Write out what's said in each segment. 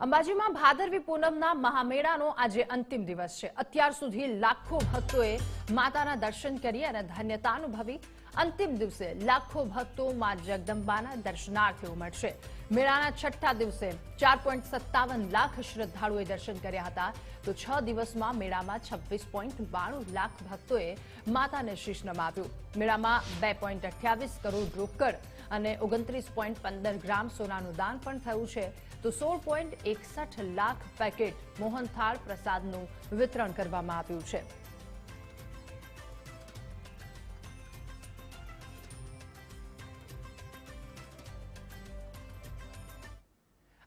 અંબાજીમાં ભાદરવી પૂનમના મહામેળાનો આજે અંતિમ દિવસ છે. અત્યાર સુધી લાખો ભક્તોએ માતાના દર્શન કરી અને ધન્યતા અનુભવી અંતિમ દિવસે લાખો ભક્તો મા જગદંબાના દર્શનાર્થે ઉમટશે મેળાના છઠ્ઠા દિવસે ચાર પોઈન્ટ સત્તાવન લાખ શ્રદ્ધાળુએ દર્શન કર્યા હતા. તો છ દિવસમાં મેળામાં છવ્વીસ પોઈન્ટ બાણું લાખ ભક્તોએ માતાને શીશ નમાવ્યું મેળામાં બે પોઈન્ટ અઠ્યાવીસ કરોડ રોકડ અને ઓગણત્રીસ પોઈન્ટ પંદર ગ્રામ સોનાનું દાન પણ થયું છે. તો સોળ પોઈન્ટ એકસઠ લાખ પેકેટ મોહનથાળ પ્રસાદનું વિતરણ કરવામાં આવ્યું છે.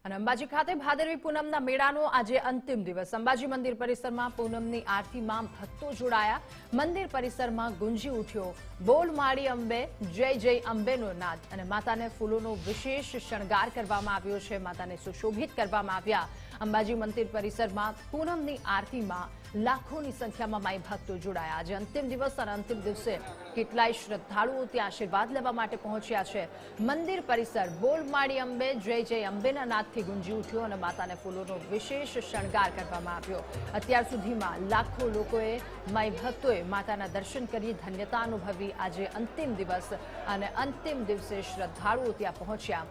અને અંબાજી ખાતે ભાદરવી પૂનમના મેળાનો આજે અંતિમ દિવસ. અંબાજી મંદિર પરિસરમાં પૂનમની આરતીમાં ભક્તો જોડાયા. મંદિર પરિસરમાં ગુંજી ઉઠ્યો. બોલ માળી અંબે, જય જય અંબેનો નાદ. અને માતાને ફૂલોનો વિશેષ શણગાર કરવામાં આવ્યો છે. માતાને સુશોભિત કરવામાં આવ્યા. અંબાજી મંદિર પરિસરમાં પૂનમની આરતીમાં લાખોની સંખ્યામાં માઈ ભક્તો જોડાયા આજે અંતિમ દિવસ અને અંતિમ દિવસે કેટલાય શ્રદ્ધાળુઓ ત્યાં આશીર્વાદ લેવા માટે પહોંચ્યા છે. મંદિર પરિસર, બોલમાળી અંબે, જય જય અંબેના નાદથી ગુંજી ઉઠ્યો અને માતાને ફૂલોનો વિશેષ શણગાર કરવામાં આવ્યો. અત્યાર સુધીમાં લાખો લોકોએ માઈ ભક્તોએ માતાના દર્શન કરી ધન્યતા અનુભવી. આજે અંતિમ દિવસ અને અંતિમ દિવસે શ્રદ્ધાળુઓ ત્યાં પહોંચ્યા.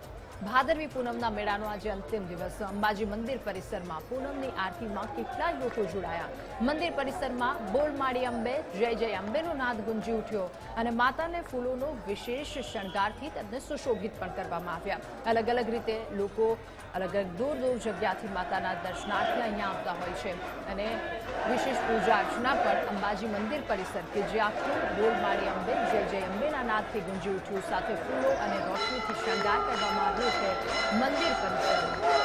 ભાદરવી પૂનમના મેળાનો આજે અંતિમ દિવસ. અંબાજી મંદિર પરિસરમાં પૂનમની આરતીમાં કેટલાય લોકો જોડાયા? મંદિર પરિસરમાં બોલમાળી અંબે, જય જય અંબેનો નાદ ગુંજી ઉઠ્યો અને માતાને ફૂલોનો વિશેષ શણગારથી તેમને સુશોભિત પણ કરવામાં આવ્યા. અલગ અલગ રીતે લોકો અલગ અલગ દૂર દૂર જગ્યાથી માતાના દર્શનાર્થે અહીંયા આવતા હોય છે. અને વિશેષ પૂજા અર્ચના પણ અંબાજી મંદિર પરિસર કે જે આખું બોલમાળી અંબે, જય જય અંબેના નાદથી ગુંજી ઉઠ્યું. સાથે ફૂલો અને રોશનીથી શણગાર કરવામાં આવ્યો છે. મંદિર પરિસરમાં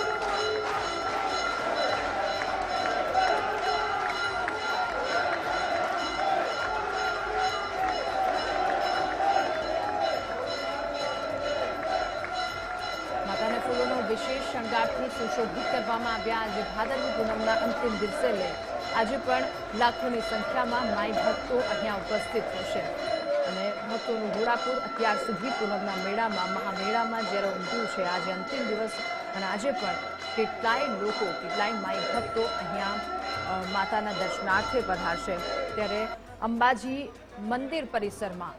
વિશેષ શણગારથી સુશોભિત કરવામાં આવ્યા. આજે ભાદરવી પૂનમના અંતિમ દિવસે લઈ આજે પણ લાખોની સંખ્યામાં માઈ ભક્તો અહીંયા ઉપસ્થિત થશે. અને મહત્વનું ઘોડાપુર અત્યાર સુધી પૂનમના મેળામાં, મહામેળામાં જ્યારે ઉમટ્યું છે, આજે અંતિમ દિવસ અને આજે પણ કેટલાય લોકો, કેટલાય માઈ ભક્તો અહીંયા માતાના દર્શનાર્થે પધારશે. ત્યારે અંબાજી મંદિર પરિસરમાં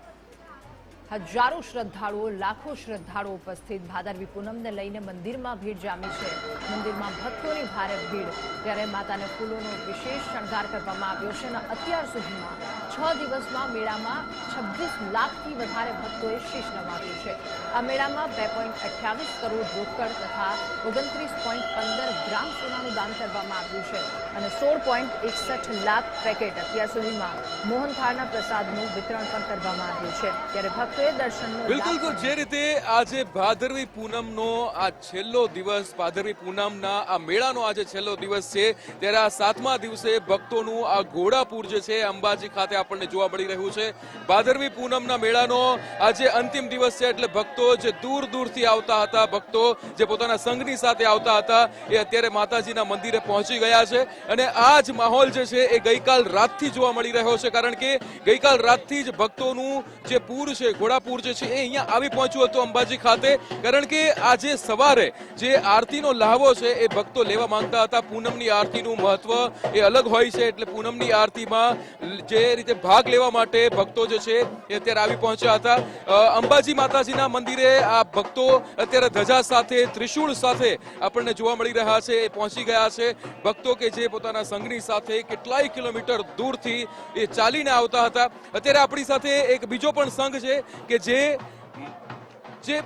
હજારો શ્રદ્ધાળુઓ, લાખો શ્રદ્ધાળુઓ ઉપસ્થિત. ભાદરવી પૂનમને લઈને મંદિરમાં ભીડ જામી છે. મંદિરમાં ભક્તોની ભારે ભીડ. ત્યારે માતાને ફૂલોનો વિશેષ શણગાર કરવામાં આવ્યો છે અને અત્યાર સુધીમાં છ દિવસમાં મેળામાં છવ્વીસ લાખથી વધારે ભક્તોએ શીશ નમાવ્યું છે. આ મેળામાં બે પોઈન્ટ અઠ્યાવીસ કરોડ રોકડ તથા ઓગણત્રીસ પોઈન્ટ પંદર ગ્રામ સોનાનું દાન કરવામાં આવ્યું છે અને સોળ પોઈન્ટ એકસઠ લાખ પેકેટ અત્યાર સુધીમાં મોહનથાળના પ્રસાદનું વિતરણ પણ કરવામાં આવ્યું છે. ત્યારે ભક્તોએ દર્શનનો બિલકુલ તો જે રીતે આજે ભાદરવી પૂનમનો આ છેલ્લો દિવસ ભાદરવી પૂનમના આ મેળાનો આજે છેલ્લો દિવસ છે ત્યારે આ સાતમા દિવસે ભક્તોનું આ ઘોડાપુર જે છે અંબાજી ખાતે આપણને જોવા મળી રહ્યું છે. ભાદરવી પૂનમના મેળાનો આજે અંતિમ દિવસ છે એટલે ભક્તો જે દૂર દૂરથી આવતા હતા. ભક્તો જે પોતાના સંઘની સાથે આવતા હતા, એ અત્યારે માતાજીના મંદિરે પહોંચી ગયા છે. અને આ જ માહોલ જે છે, એ ગઈકાલ રાતથી જોવા મળી રહ્યો છે. કારણ કે ગઈકાલ રાતથી જ ભક્તોનું જે પૂર છે, ઘોડાપુર જે છે, એ અહીંયા આવી પહોંચ્યું હતું અંબાજી ખાતે. કારણ કે આજે સવારે જે આરતીનો લહાવો છે, એ ભક્તો લેવા માંગતા હતા. પૂનમની આરતીનું મહત્વ એ અલગ હોય છે, એટલે પૂનમની આરતીમાં જે રીતે ભાગ લેવા માટે ભક્તો જે છે એ અત્યારે આવી પહોંચ્યા હતા. અંબાજી માતાજીના મંદિરે આ ભક્તો અત્યારે ધજા સાથે, ત્રિશૂળ સાથે આપણને જોવા મળી રહ્યા છે, એ પહોંચી ગયા છે. ભક્તો કે જે પોતાના સંઘની સાથે કેટલાય કિલોમીટર દૂરથી એ ચાલીને આવતા હતા. અત્યારે આપણી સાથે એક બીજો પણ સંઘ છે કે જે જે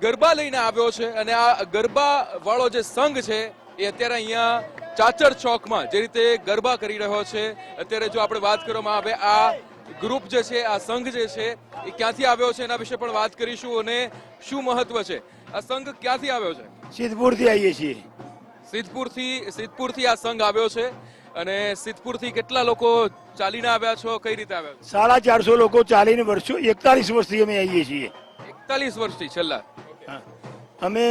ગરબા લઈને આવ્યો છે અને આ ગરબા વાળો જે સંઘ છે એ અત્યારે અહીંયા ચાચર ચોકમાં જે રીતે ગરબા કરી રહ્યો છે અત્યારે જો આપણે વાત કરવામાં આવે આ ગ્રુપ જે છે આ સંઘ જે છે એ ક્યાંથી આવ્યો છે એના વિશે પણ વાત કરીશું અને શું મહત્વ છે? આ સંઘ ક્યાંથી આવ્યો છે? સિદ્ધપુરથી આવીએ છીએ. સિદ્ધપુરથી સિદ્ધપુરથી આ સંઘ આવ્યો છે અને સિદ્ધપુરથી કેટલા લોકો ચાલીને આવ્યા છો? કઈ રીતે આવ્યા સાડા ચારસો લોકો ચાલીને વર્ષો એકતાલીસ વર્ષથી અમે આવીએ છીએ. એકતાલીસ વર્ષથી છેલ્લા. અમે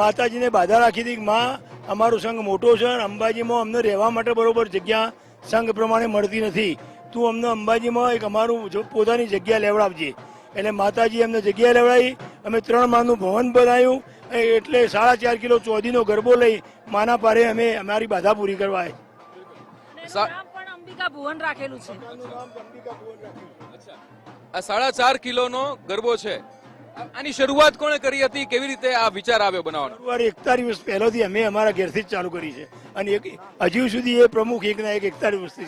માતાજીને બાધા રાખી હતી માં અમારો સંઘ મોટો છે અને અંબાજીમાં અમને રહેવા માટે બરોબર જગ્યા સંઘ પ્રમાણે મળતી નથી. તું અમને અંબાજીમાં એક અમારું જો પોતાની જગ્યા લેવડાવજે. એટલે માતાજી અમને જગ્યા લેવડાવી અમે ત્રણ માળનું ભવન બનાવ્યું એ એટલે સાડા ચાર કિલો ચોદીનો ગરબો લઈ માના પારે અમે અમારી બાધા પૂરી કરવા રાખેલું છે. આ સાડા ચાર કિલોનો ગરબો છે. આની શરૂઆત કોણે કરી હતી? કેવી રીતે આ વિચાર આવ્યો બનાવવાનો? શરૂઆત એકતાલીસ પહેલાથી અમે અમારા ઘેરથી જ ચાલુ કરી છે. અને એક હજુ સુધી એ પ્રમુખ એકના એક એકતાલીસ છે.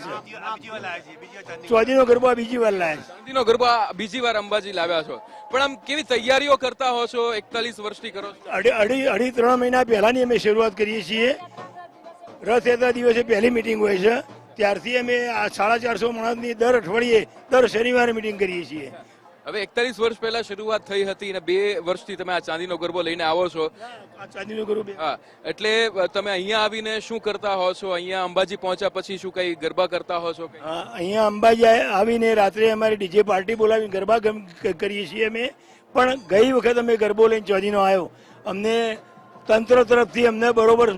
ચોદીનો ગરબો બીજી વાર લાયા છે. ચાંદીનો ગરબા બીજી વાર અંબાજી લાવ્યા છો. પણ આમ કેવી તૈયારીઓ કરતા હો છો એકતાલીસ વર્ષથી કરો અઢી અઢી અઢી ત્રણ મહિના પહેલાની અમે શરૂઆત કરીએ છીએ. રથયાત્રા દિવસે પહેલી મિટિંગ હોય છે. ત્યારથી અમે આ સાડા ચારસો માણસની દર અઠવાડિયે દર શનિવારે મિટિંગ કરીએ છીએ. હવે એકતાલીસ વર્ષ પહેલા શરૂઆત થઈ હતી અને બે વર્ષથી તમે આ ચાંદીનો ગરબો લઈને આવો છો. આ ચાંદીનો ગરબો હા એટલે તમે અહીંયા આવીને શું કરતા હો છો? અહીંયા અંબાજી પહોંચ્યા પછી શું કઈ ગરબા કરતા હો છો અહીંયા અંબાજી આવીને રાત્રે અમારી ડીજે પાર્ટી બોલાવીને ગરબા કરીએ છીએ અમે. પણ ગઈ વખત અમે ગરબો લઈને ચાંદીનો આવ્યો. અમને તંત્ર તરફથી અમને બરોબર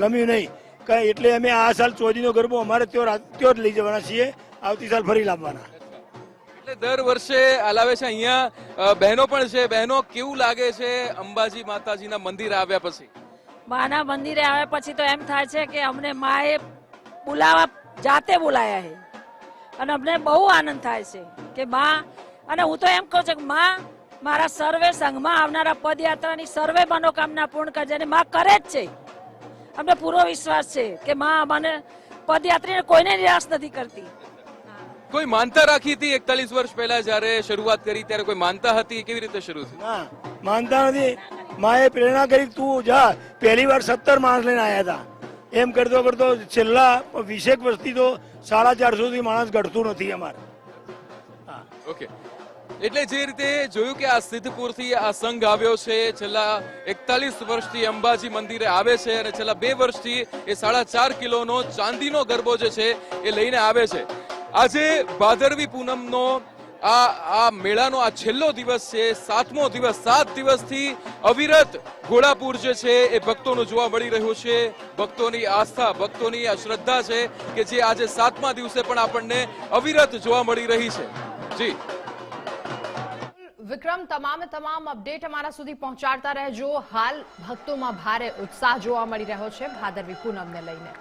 ગમ્યું નહીં. કાંઈ એટલે અમે આ સાલ ચોદીનો ગરબો અમારે ત્યાં ત્યો ત્યાં જ લઈ જવાના છીએ. આવતી સાલ ફરી લાવવાના. દર વર્ષે અલાવે છે. અહીંયા બહેનો પણ છે. બહેનો, કેવું લાગે છે અંબાજી માતાજીના મંદિર આવ્યા પછી? માના મંદિરે આવ્યા પછી તો એમ થાય છે કે અમને માએ બોલાવા, જાતે બોલાયા છે. અને અમને બહુ આનંદ થાય છે કે માં, અને હું તો એમ કહું છું કે માં, મારા સર્વે સંઘમાં આવનારા પદયાત્રાની સર્વે મનોકામના પૂર્ણ કરજે અને માં કરે જ છે. અમને પૂરો વિશ્વાસ છે કે માં અમને પદયાત્રીને કોઈને નિરાશ નથી કરતી. કોઈ માનતા રાખી હતી એકતાલીસ વર્ષ પહેલા જયારે શરૂઆત કરી ત્યારે કોઈ માનતા હતી? કેવી રીતે શરૂ થઈ? ના માનતા નથી. માએ પ્રેરણા કરી તું જા. પહેલી વાર સત્તર માણસ લઈને આવ્યા હતા. એમ કરતો કરતો છેલ્લા વીસેક વર્ષથી તો સાડા ચારસો થી માણસ ઘટતું નથી અમારે. હા. ઓકે. એટલે જે રીતે જોયું કે આ સિદ્ધપુરથી આ સંઘ આવ્યો છે છેલ્લા એકતાલીસ વર્ષથી અંબાજી મંદિરે આવે છે અને છેલ્લા બે વર્ષથી એ સાડા ચાર કિલોનો ચાંદીનો ગરબો જે છે એ લઈને આવે છે. આજે ભાદરવી પૂનમનો આ આ મેળાનો આ છેલ્લો દિવસ છે, સાતમો દિવસ, સાત દિવસથી અવિરત ઘોડાપુર જે છે એ ભક્તોનું જોવા મળી રહ્યું છે. ભક્તોની આસ્થા, ભક્તોની આ શ્રદ્ધા છે કે જે આજે સાતમા દિવસે પણ આપણને અવિરત જોવા મળી રહી છે. જી. વિક્રમ, તમામે તમામ અપડેટ અમારા સુધી પહોંચાડતા રહેજો. હાલ ભક્તોમાં ભારે ઉત્સાહ જોવા મળી રહ્યો છે ભાદરવી પૂનમને લઈને.